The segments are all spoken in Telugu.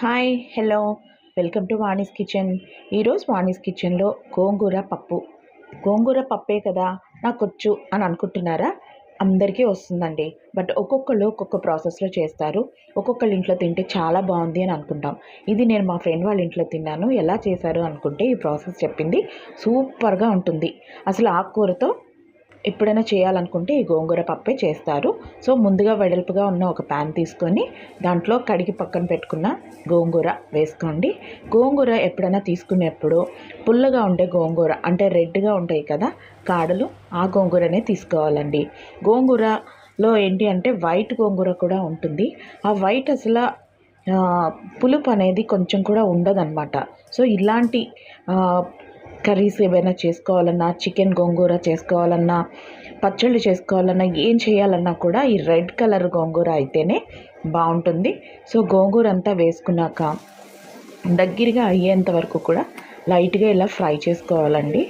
Hi hello welcome to Vani's kitchen ఈరోజు వాణిస్ కిచెన్లో గోంగూర పప్పు. గోంగూర పప్పే కదా నాకు వచ్చు అని అనుకుంటున్నారా? అందరికీ వస్తుందండి. బట్ ఒక్కొక్కళ్ళు ఒక్కొక్క ప్రాసెస్లో చేస్తారు. ఒక్కొక్కళ్ళ ఇంట్లో తింటే చాలా బాగుంది అని అనుకుంటాం. ఇది నేను మా ఫ్రెండ్ వాళ్ళ ఇంట్లో తిన్నాను. ఎలా చేశారు అనుకుంటే ఈ ప్రాసెస్ చెప్పింది. సూపర్గా ఉంటుంది. అసలు ఆకుకూరతో ఎప్పుడైనా చేయాలనుకుంటే ఈ గోంగూర పప్పే చేస్తారు. సో ముందుగా వెడల్పుగా ఉన్న ఒక ప్యాన్ తీసుకొని దాంట్లో కడిగి పక్కన పెట్టుకున్న గోంగూర వేసుకోండి. గోంగూర ఎప్పుడైనా తీసుకునేప్పుడు పుల్లగా ఉండే గోంగూర అంటే రెడ్గా ఉంటాయి కదా కాడలు ఆ గోంగూరనే తీసుకోవాలండి. గోంగూరలో ఏంటి అంటే వైట్ గోంగూర కూడా ఉంటుంది. ఆ వైట్ అసలు పులుపు అనేది కొంచెం కూడా ఉండదన్నమాట. సో ఇలాంటి కర్రీస్ ఏవైనా చేసుకోవాలన్నా చికెన్ గోంగూర చేసుకోవాలన్నా పచ్చళ్ళు చేసుకోవాలన్నా ఏం చేయాలన్నా కూడా ఈ రెడ్ కలర్ గోంగూర అయితేనే బాగుంటుంది. సో గోంగూర అంతా వేసుకున్నాక దగ్గరగా అయ్యేంత వరకు కూడా లైట్గా ఇలా ఫ్రై చేసుకోవాలండి.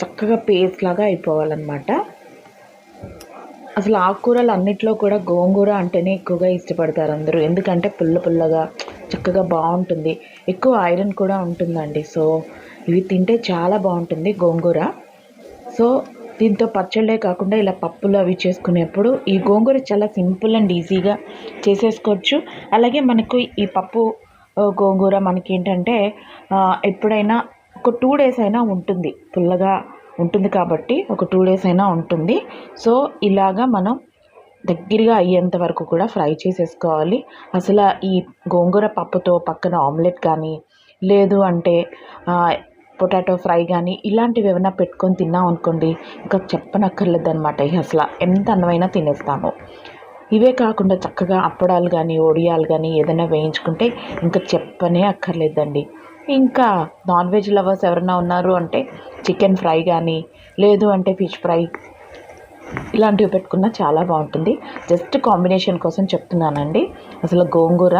చక్కగా పేస్ట్ లాగా అయిపోవాలన్నమాట. అసలు ఆకుకూరలు అన్నిట్లో కూడా గోంగూర అంటేనే ఎక్కువగా ఇష్టపడతారు అందరూ. ఎందుకంటే పుల్ల పుల్లగా చక్కగా బాగుంటుంది. ఎక్కువ ఐరన్ కూడా ఉంటుందండి. సో ఇవి తింటే చాలా బాగుంటుంది గోంగూర. సో దీంతో పచ్చళ్ళే కాకుండా ఇలా పప్పులు అవి చేసుకునేప్పుడు ఈ గోంగూర చాలా సింపుల్ అండ్ ఈజీగా చేసేసుకోవచ్చు. అలాగే మనకు ఈ పప్పు గోంగూర మనకి ఏంటంటే ఎప్పుడైనా ఒక టూ డేస్ అయినా ఉంటుంది. పుల్లగా ఉంటుంది కాబట్టి ఒక టూ డేస్ అయినా ఉంటుంది. సో ఇలాగా మనం దగ్గరగా అయ్యేంత వరకు కూడా ఫ్రై చేసేసుకోవాలి. అసలు ఈ గోంగూర పప్పుతో పక్కన ఆమ్లెట్ కానీ లేదు అంటే పొటాటో ఫ్రై కానీ ఇలాంటివి ఏమైనా పెట్టుకొని తిన్నాం అనుకోండి ఇంకా చెప్పనక్కర్లేదు అనమాట అసలు ఎంత అన్నమైనా తినేస్తాము. ఇవే కాకుండా చక్కగా అప్పడాలు కానీ ఒడియాలు కానీ ఏదైనా వేయించుకుంటే ఇంకా చెప్పనే అక్కర్లేదండి. ఇంకా నాన్ వెజ్ లవర్స్ ఎవరైనా ఉన్నారు అంటే చికెన్ ఫ్రై కానీ లేదు అంటే ఫిష్ ఫ్రై ఇలాంటివి పెట్టుకున్నా చాలా బాగుంటుంది. జస్ట్ కాంబినేషన్ కోసం చెప్తున్నానండి. అసలు గోంగూర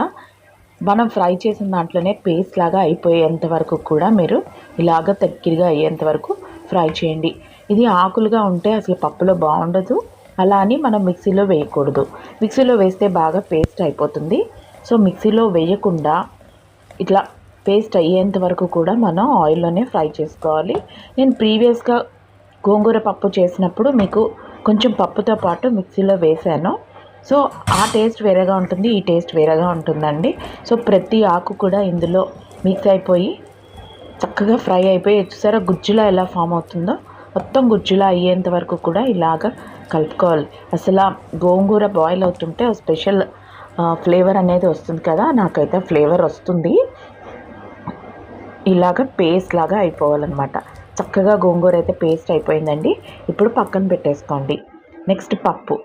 మనం ఫ్రై చేసిన దాంట్లోనే పేస్ట్ లాగా అయిపోయేంత వరకు కూడా మీరు ఇలాగ తక్కిరిగా అయ్యేంత వరకు ఫ్రై చేయండి. ఇది ఆకులుగా ఉంటే అసలు పప్పులో బాగుండదు. అలా అని మనం మిక్సీలో వేయకూడదు. మిక్సీలో వేస్తే బాగా పేస్ట్ అయిపోతుంది. సో మిక్సీలో వేయకుండా ఇట్లా పేస్ట్ అయ్యేంత వరకు కూడా మనం ఆయిల్లోనే ఫ్రై చేసుకోవాలి. నేను ప్రీవియస్గా గోంగూర పప్పు చేసినప్పుడు మీకు కొంచెం పప్పుతో పాటు మిక్సీలో వేసాను. సో ఆ టేస్ట్ వేరేగా ఉంటుంది ఈ టేస్ట్ వేరేగా ఉంటుందండి. సో ప్రతి ఆకు కూడా ఇందులో మిక్స్ అయిపోయి చక్కగా ఫ్రై అయిపోయి చూసారా? గుజ్జులా ఎలా ఫామ్ అవుతుందో? మొత్తం గుజ్జులా అయ్యేంత వరకు కూడా ఇలాగ కలుపుకోవాలి. అసలు గోంగూర బాయిల్ అవుతుంటే స్పెషల్ ఫ్లేవర్ అనేది వస్తుంది కదా? నాకైతే ఫ్లేవర్ వస్తుంది. ఇలాగ పేస్ట్ లాగా అయిపోవాలన్నమాట. చక్కగా గోంగూర అయితే పేస్ట్ అయిపోయిందండి. ఇప్పుడు పక్కన పెట్టేసుకోండి. నెక్స్ట్ పప్పు.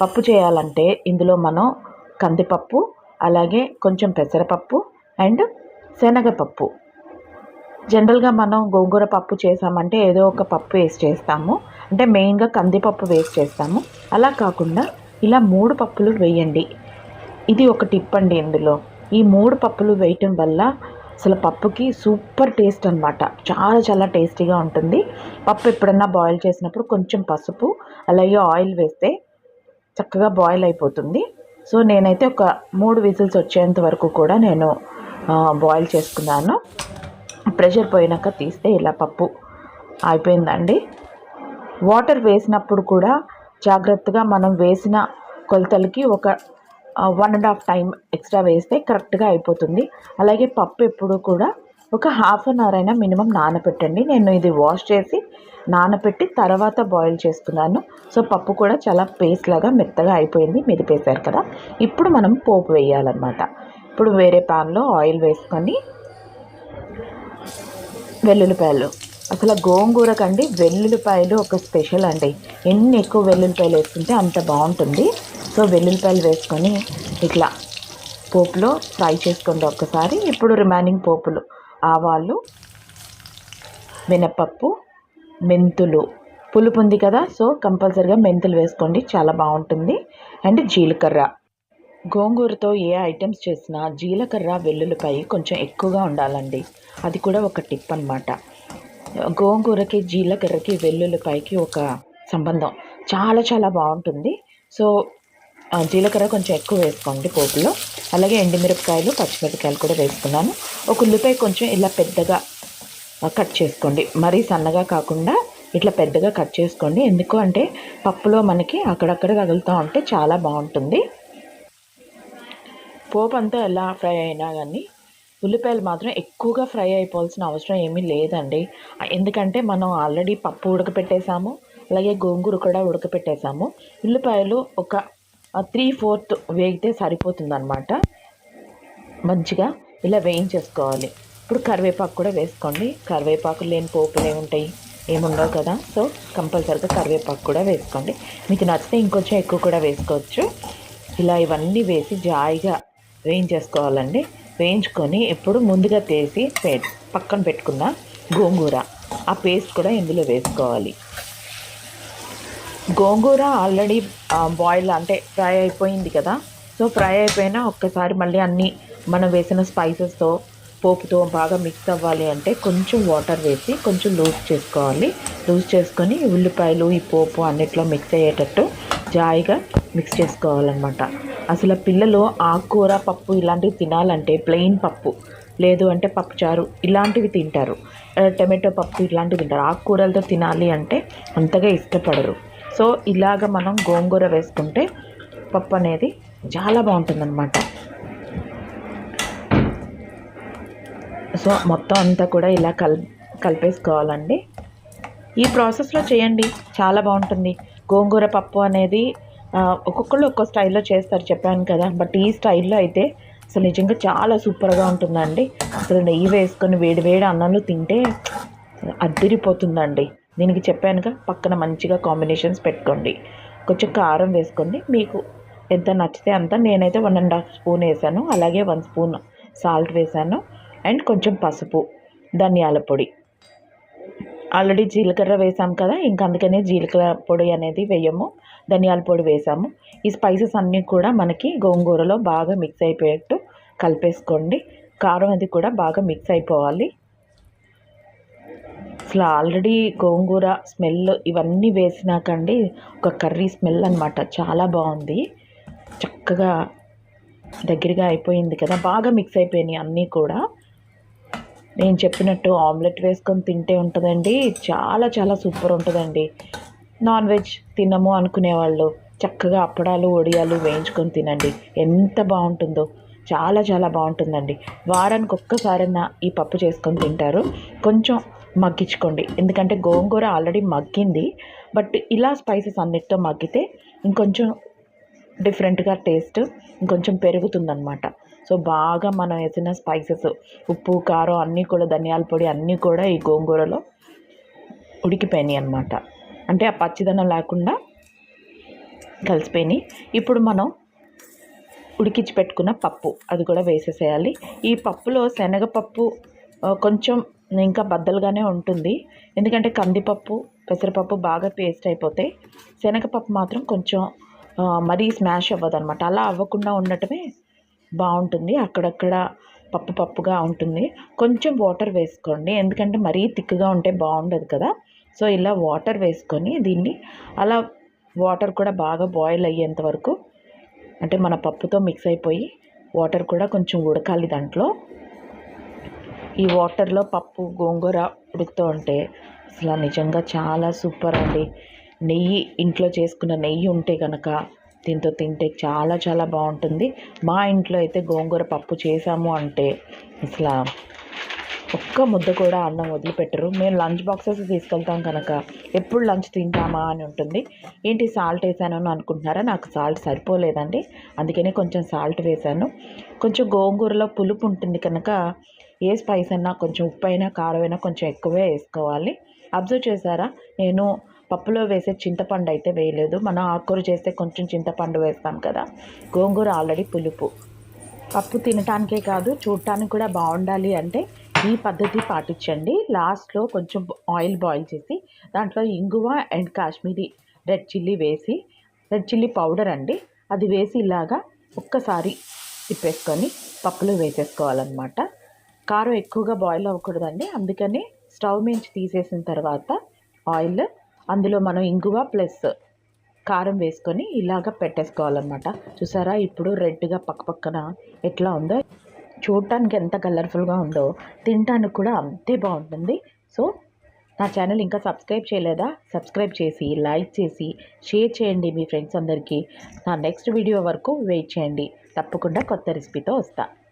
పప్పు చేయాలంటే ఇందులో మనం కందిపప్పు అలాగే కొంచెం పెసరపప్పు అండ్ శనగపప్పు. జనరల్గా మనం గోంగూర పప్పు చేసామంటే ఏదో ఒక పప్పు వేసి చేస్తాము. అంటే మెయిన్గా కందిపప్పు వేసి చేస్తాము. అలా కాకుండా ఇలా మూడు పప్పులు వేయండి. ఇది ఒక టిప్ అండి ఇందులో. ఈ మూడు పప్పులు వేయటం వల్ల అసలు పప్పుకి సూపర్ టేస్ట్ అనమాట చాలా చాలా టేస్టీగా ఉంటుంది. పప్పు ఎప్పుడన్నా బాయిల్ చేసినప్పుడు కొంచెం పసుపు అలాగే ఆయిల్ వేస్తే చక్కగా బాయిల్ అయిపోతుంది. సో నేనైతే ఒక మూడు విజిల్స్ వచ్చేంత వరకు కూడా నేను బాయిల్ చేసుకున్నాను. ప్రెషర్ పోయినాక తీస్తే ఇలా పప్పు అయిపోయిందండి. వాటర్ వేసినప్పుడు కూడా జాగ్రత్తగా మనం వేసిన కొలతలకి ఒక one and half time extra వేస్తే కరెక్ట్గా అయిపోతుంది. అలాగే పప్పు ఎప్పుడు కూడా ఒక హాఫ్ అన్ అవర్ అయినా మినిమం నానబెట్టండి నేను ఇది వాష్ చేసి నానబెట్టి తర్వాత బాయిల్ చేసుకున్నాను సో పప్పు కూడా చాలా పేస్ట్ లాగా మెత్తగా అయిపోయింది. మెదిపేశారు కదా? ఇప్పుడు మనం పోపు వేయాలన్నమాట. ఇప్పుడు వేరే పాన్లో ఆయిల్ వేసుకొని వెల్లుల్లిపాయలు. అసలు గోంగూర కండి వెల్లుల్లిపాయలు ఒక స్పెషల్ అండి. ఎన్ని ఎక్కువ వెల్లుల్లిపాయలు వేసుకుంటే అంత బాగుంటుంది. సో వెల్లుల్లిపాయలు వేసుకొని ఇట్లా పోపులో ఫ్రై చేసుకోండి ఒక్కసారి. ఇప్పుడు రిమైనింగ్ పోపులు ఆవాలు మినపప్పు మెంతులు. పులుపు ఉంది కదా సో కంపల్సరిగా మెంతులు వేసుకోండి చాలా బాగుంటుంది. అండ్ జీలకర్ర. గోంగూరతో ఏ ఐటమ్స్ చేసినా జీలకర్ర వెల్లుల్లిపాయ కొంచెం ఎక్కువగా ఉండాలండి. అది కూడా ఒక టిప్ అనమాట గోంగూరకి జీలకర్రకి వెల్లుల్లిపాయకి ఒక సంబంధం. చాలా చాలా బాగుంటుంది. సో జీలకర్ర కొంచెం ఎక్కువ వేసుకోండి పోపులో. అలాగే ఎండుమిరపకాయలు పచ్చిమిరపకాయలు కూడా వేసుకున్నాను. ఒక ఉల్లిపాయ కొంచెం ఇలా పెద్దగా కట్ చేసుకోండి. మరీ సన్నగా కాకుండా ఇట్లా పెద్దగా కట్ చేసుకోండి. ఎందుకు అంటే పప్పులో మనకి అక్కడక్కడ తగులుతూ ఉంటే చాలా బాగుంటుంది. పోపు అంతా ఎలా ఫ్రై అయినా కానీ ఉల్లిపాయలు మాత్రం ఎక్కువగా ఫ్రై అయిపోవాల్సిన అవసరం ఏమీ లేదండి. ఎందుకంటే మనం ఆల్రెడీ పప్పు ఉడకపెట్టేసాము అలాగే గోంగూర కూడా ఉడకపెట్టేసాము ఉల్లిపాయలు ఒక త్రీ ఫోర్త్ వేగితే సరిపోతుందనమాట మంచిగా ఇలా వేయించేసుకోవాలి. ఇప్పుడు కరివేపాకు కూడా వేసుకోండి. కరివేపాకు లేని పోపులు ఏముంటాయి ఏముండవు కదా. సో కంపల్సరిగా కరివేపాకు కూడా వేసుకోండి. మీకు నచ్చితే ఇంకొంచెం ఎక్కువ కూడా వేసుకోవచ్చు. ఇలా ఇవన్నీ వేసి జాయిగా వేయించేసుకోవాలండి. వేయించుకొని ఇప్పుడు ముందుగా తీసి పే పక్కన పెట్టుకున్న గోంగూర. ఆ పేస్ట్ కూడా ఇందులో వేసుకోవాలి. గోంగూర ఆల్రెడీ బాయిల్ అంటే ఫ్రై అయిపోయింది కదా. సో ఫ్రై అయిపోయినా ఒక్కసారి మళ్ళీ అన్నీ మనం వేసిన స్పైసెస్తో పోపుతో బాగా మిక్స్ అవ్వాలి అంటే కొంచెం వాటర్ వేసి కొంచెం లూజ్ చేసుకోవాలి. లూజ్ చేసుకొని ఉల్లిపాయలు ఈ పోపు అన్నిట్లో మిక్స్ అయ్యేటట్టు జాయిగా మిక్స్ చేసుకోవాలన్నమాట. అసలు పిల్లలు ఆకుకూర పప్పు ఇలాంటివి తినాలంటే ప్లెయిన్ పప్పు లేదు అంటే పప్పుచారు ఇలాంటివి తింటారు. టమాటో పప్పు ఇలాంటివి తింటారు. ఆకుకూరలతో తినాలి అంటే అంతగా ఇష్టపడరు. సో ఇలాగ మనం గోంగూర వేసుకుంటే పప్పు అనేది చాలా బాగుంటుందన్నమాట. సో మొత్తం అంతా కూడా ఇలా కల్ కలిపేసుకోవాలండి. ఈ ప్రాసెస్లో చేయండి చాలా బాగుంటుంది. గోంగూర పప్పు అనేది ఒక్కొక్కళ్ళు ఒక్కో స్టైల్లో చేస్తారు చెప్పాను కదా. బట్ ఈ స్టైల్లో అయితే అసలు నిజంగా చాలా సూపర్గా ఉంటుందండి. అసలు నెయ్యి వేసుకొని వేడి వేడి అన్నంలో తింటే అద్దిరిపోతుందండి దీనికి చెప్పానుగా పక్కన మంచిగా కాంబినేషన్స్ పెట్టుకోండి. కొంచెం కారం వేసుకోండి. మీకు ఎంత నచ్చితే అంత నేనైతే వన్ అండ్ హాఫ్ స్పూన్ వేసాను. అలాగే వన్ స్పూన్ సాల్ట్ వేసాను. అండ్ కొంచెం పసుపు ధనియాల పొడి. ఆల్రెడీ జీలకర్ర వేసాం కదా ఇంకా అందుకనే జీలకర్ర పొడి అనేది వేయము ధనియాల పొడి వేసాము. ఈ స్పైసెస్ అన్నీ కూడా మనకి గోంగూరలో బాగా మిక్స్ అయిపోయేట్టు కలిపేసుకోండి. కారం అది కూడా బాగా మిక్స్ అయిపోవాలి. అసలు ఆల్రెడీ గోంగూర స్మెల్ ఇవన్నీ వేసినాకండి ఒక కర్రీ స్మెల్ అనమాట చాలా బాగుంది. చక్కగా దగ్గరగా అయిపోయింది కదా. బాగా మిక్స్ అయిపోయినాయి అన్నీ కూడా. నేను చెప్పినట్టు ఆమ్లెట్ వేసుకొని తింటే ఉంటుందండి. చాలా చాలా సూపర్ ఉంటుందండి. నాన్ వెజ్ తినము అనుకునేవాళ్ళు. చక్కగా అప్పడాలు వడియాలు వేయించుకొని తినండి. ఎంత బాగుంటుందో. చాలా చాలా బాగుంటుందండి. వారానికి ఒక్కసారైనా ఈ పప్పు చేసుకొని తింటారు. కొంచెం మగ్గించుకోండి. ఎందుకంటే గోంగూర ఆల్రెడీ మగ్గింది. బట్ ఇలా స్పైసెస్ అన్నిటితో మగ్గితే ఇంకొంచెం డిఫరెంట్గా టేస్ట్ ఇంకొంచెం పెరుగుతుందన్నమాట. సో బాగా మనం వేసిన స్పైసెస్ ఉప్పు కారం అన్నీ కూడా ధనియాల పొడి అన్నీ కూడా ఈ గోంగూరలో ఉడికిపోయినాయి అన్నమాట. అంటే ఆ పచ్చిదనం లేకుండా కలిసిపోయినాయి. ఇప్పుడు మనం ఉడికించి పెట్టుకున్న పప్పు అది కూడా వేసేసేయాలి. ఈ పప్పులో శనగపప్పు కొంచెం ఇంకా బద్దలుగానే ఉంటుంది. ఎందుకంటే కందిపప్పు పెసరపప్పు బాగా పేస్ట్ అయిపోతాయి శనగపప్పు మాత్రం కొంచెం మరీ స్మాష్ అవ్వదు అనమాట అలా అవ్వకుండా ఉండటమే బాగుంటుంది. అక్కడక్కడ పప్పు పప్పుగా ఉంటుంది. కొంచెం వాటర్ వేసుకోండి. ఎందుకంటే మరీ తిక్కుగా ఉంటే బాగుండదు కదా. సో ఇలా వాటర్ వేసుకొని దీన్ని అలా వాటర్ కూడా బాగా బాయిల్ అయ్యేంత వరకు అంటే మన పప్పుతో మిక్స్ అయిపోయి వాటర్ కూడా కొంచెం ఉడకాలి దాంట్లో. ఈ వాటర్లో పప్పు గోంగూర ఉడుకుతూ ఉంటే అసలు నిజంగా చాలా సూపర్ అండి. నెయ్యి ఇంట్లో చేసుకున్న నెయ్యి ఉంటే కనుక దీంతో తింటే చాలా చాలా బాగుంటుంది. మా ఇంట్లో అయితే గోంగూర పప్పు చేసాము అంటే అసలు ఒక్క ముద్ద కూడా అన్నం వదిలిపెట్టరు. మేము లంచ్ బాక్సెస్ తీసుకెళ్తాం కనుక ఎప్పుడు లంచ్ తింటామా అని ఉంటుంది. ఏంటి సాల్ట్ వేసాను అని అనుకుంటున్నారా? నాకు సాల్ట్ సరిపోలేదండి. అందుకనే కొంచెం సాల్ట్ వేసాను. కొంచెం గోంగూరలో పులుపు ఉంటుంది కనుక ఏ స్పైస్ అయినా కొంచెం ఉప్పు అయినా కారం అయినా కొంచెం ఎక్కువే వేసుకోవాలి. అబ్జర్వ్ చేశారా? నేను పప్పులో వేసే చింతపండు అయితే వేయలేదు. మనం ఆకుకూర చేస్తే కొంచెం చింతపండు వేస్తాం కదా. గోంగూర ఆల్రెడీ పులుపు. పప్పు తినటానికే కాదు చూడటానికి కూడా బాగుండాలి అంటే ఈ పద్ధతి పాటించండి. లాస్ట్లో కొంచెం ఆయిల్ బాయిల్ చేసి దాంట్లో ఇంగువ అండ్ కాశ్మీరీ రెడ్ చిల్లీ వేసి రెడ్ చిల్లీ పౌడర్ అండి. అది వేసి ఇలాగా ఒక్కసారి తిప్పేసుకొని పప్పులో వేసేసుకోవాలన్నమాట. కారం ఎక్కువగా బాయిల్ అవ్వకూడదండి. అందుకని స్టవ్ మించి తీసేసిన తర్వాత ఆయిల్ అందులో మనం ఇంగువ ప్లస్ కారం వేసుకొని ఇలాగ పెట్టేసుకోవాలన్నమాట. చూసారా? ఇప్పుడు రెడ్గా పక్కపక్కన ఎట్లా ఉందో చూడటానికి ఎంత కలర్ఫుల్గా ఉందో తినటానికి కూడా అంతే బాగుంటుంది. సో నా ఛానల్ ఇంకా సబ్స్క్రైబ్ చేయలేదా? సబ్స్క్రైబ్ చేసి లైక్ చేసి షేర్ చేయండి మీ ఫ్రెండ్స్ అందరికీ. నా నెక్స్ట్ వీడియో వరకు వెయిట్ చేయండి. తప్పకుండా కొత్త రెసిపీతో వస్తాను